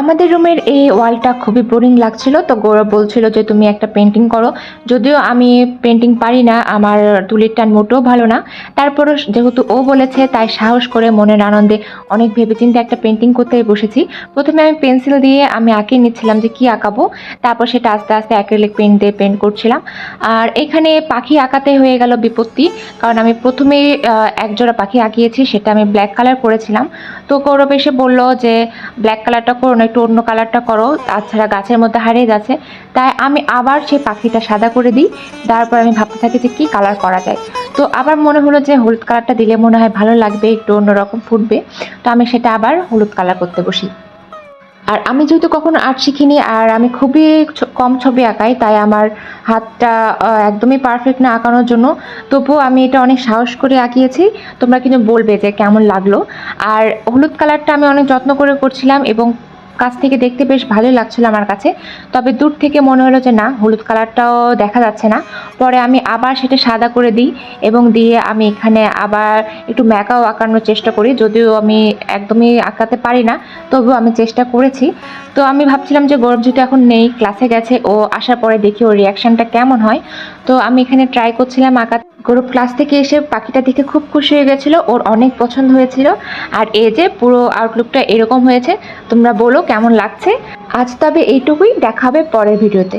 আমাদের রুমের এই ওয়ালটা খুবই বোরিং লাগছিল। তো গৌরব বলছিল যে, তুমি একটা পেন্টিং করো। যদিও আমি পেন্টিং পারি না, আমার তুলির টান মোটেও ভালো না। তারপরও যেহেতু ও বলেছে, তাই সাহস করে মনের আনন্দে অনেক ভেবেচিন্তে একটা পেন্টিং করতে বসেছি। প্রথমে আমি পেন্সিল দিয়ে আমি আঁকিয়ে নিচ্ছিলাম যে, কি আঁকাবো? তারপর সেটা আস্তে আস্তে অ্যাক্রিলিক পেন্ট দিয়ে পেন্ট করছিলাম। আর এখানে পাখি আঁকাতে হয়ে গেল বিপত্তি, কারণ আমি প্রথমে একজোড়া পাখি আঁকিয়েছি, সেটা আমি ব্ল্যাক কালার করেছিলাম। তো গৌরব এসে বলল যে ব্ল্যাক কালারটা করো, না একটু অন্য কালারটা করো, তাছাড়া গাছের মধ্যে হারিয়ে যাচ্ছে। তাই আমি আবার সেই পাখিটা সাদা করে দিই, তারপর আমি ভাবতে থাকি যে কী কালার করা যায়। তো আবার মনে হলো যে হলুদ কালারটা দিলে মনে হয় ভালো লাগবে, একটু অন্যরকম ফুটবে। তো আমি সেটা আবার হলুদ কালার করতে বসি। আর আমি যেহেতু কখনো আর্ট শিখিনি আর আমি খুবই কম ছবি আঁকাই, তাই আমার হাতটা একদমই পারফেক্ট না আঁকানোর জন্য। তবুও আমি এটা অনেক সাহস করে আঁকিয়েছি। তোমরা কিন্তু বলবে যে কেমন লাগল। আর হলুদ কালারটা আমি অনেক যত্ন করে করছিলাম এবং কাছ থেকে দেখতে বেশ ভালোই লাগছিল আমার কাছে। তবে দূর থেকে মনে হলো যে না, হলুদ কালারটাও দেখা যাচ্ছে না। পরে আমি আবার সেটা সাদা করে দিই এবং দিয়ে আমি এখানে আবার একটু ম্যাকাও আঁকানোর চেষ্টা করি। যদিও আমি একদমই আঁকাতে পারি না, তবুও আমি চেষ্টা করেছি। তো আমি ভাবছিলাম যে গৌরব যেহেতু এখন নেই ক্লাসে গেছে, ও আসার পরে দেখি ওর রিয়াকশনটা কেমন হয়। তো আমি এখানে ট্রাই করছিলাম আঁকা গৌরব ক্লাস থেকে এসে পাখিটা দেখে খুব খুশি হয়ে গেছিল, ওর অনেক পছন্দ হয়েছিল। আর এ যে পুরো আউটলুকটা এরকম হয়েছে, তোমরা বলো কেমন লাগছে। আজ তবে এইটুকুই দেখাবে পরের ভিডিওতে